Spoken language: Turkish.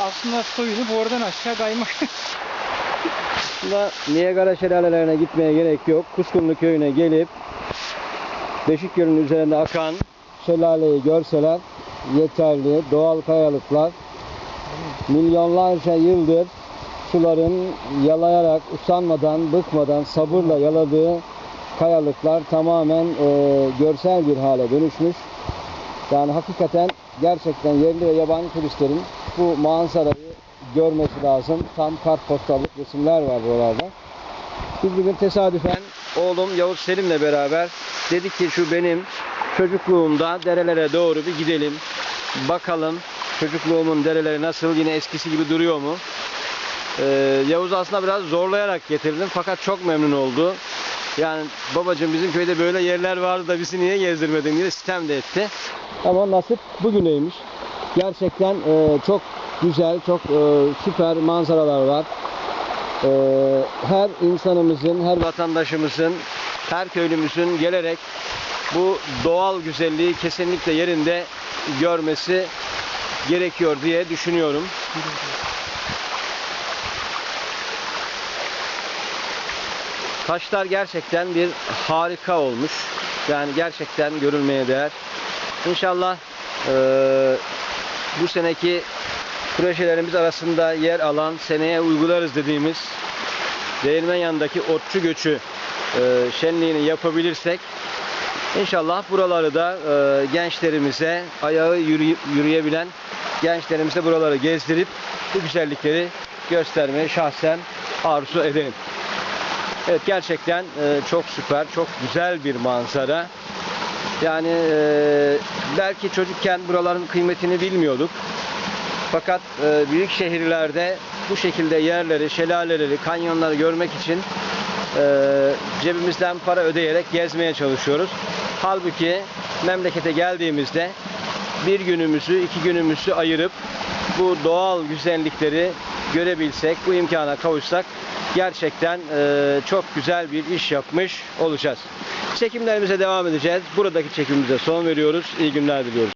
aslında soyunu borudan aşağı kaymak. Aslında Niagara şelalelerine gitmeye gerek yok. Kuşkunlu köyüne gelip Beşik Gölü'nün üzerinde akan şelaleyi görseler yeterli. Doğal kayalıklar milyonlarca yıldır suların yalayarak, usanmadan, bıkmadan, sabırla yaladığı kayalıklar tamamen e, görsel bir hale dönüşmüş. Yani hakikaten gerçekten yerli ve yabancı turistlerin bu manzarayı görmesi lazım. Tam kartpostallık resimler var buralarda. Biz bugün tesadüfen oğlum Yavuz Selim'le beraber dedik ki şu benim çocukluğumda derelere doğru bir gidelim. Bakalım çocukluğumun dereleri nasıl yine eskisi gibi duruyor mu? Ee, Yavuz aslında biraz zorlayarak getirdim fakat çok memnun oldu. Yani babacığım bizim köyde böyle yerler vardı da bizi niye gezdirmedin diye sitem de etti. Ama nasip bugüneymiş. Gerçekten e, çok güzel, çok e, süper manzaralar var. E, her insanımızın, her vatandaşımızın, her köylümüzün gelerek bu doğal güzelliği kesinlikle yerinde görmesi gerekiyor diye düşünüyorum. Taşlar gerçekten bir harika olmuş. Yani gerçekten görülmeye değer. İnşallah eee, bu seneki projelerimiz arasında yer alan seneye uygularız dediğimiz Değirmen yanındaki otçu göçü eee, şenliğini yapabilirsek inşallah buraları da eee, gençlerimize ayağı yürüy- yürüyebilen gençlerimize buraları gezdirip bu güzellikleri göstermeyi şahsen arzu ederim. Evet gerçekten e, çok süper, çok güzel bir manzara. Yani e, belki çocukken buraların kıymetini bilmiyorduk. Fakat e, büyük şehirlerde bu şekilde yerleri, şelaleleri, kanyonları görmek için e, cebimizden para ödeyerek gezmeye çalışıyoruz. Halbuki memlekete geldiğimizde bir günümüzü, iki günümüzü ayırıp bu doğal güzellikleri görebilsek, bu imkana kavuşsak gerçekten e, çok güzel bir iş yapmış olacağız. Çekimlerimize devam edeceğiz. Buradaki çekimimize son veriyoruz. İyi günler diliyoruz.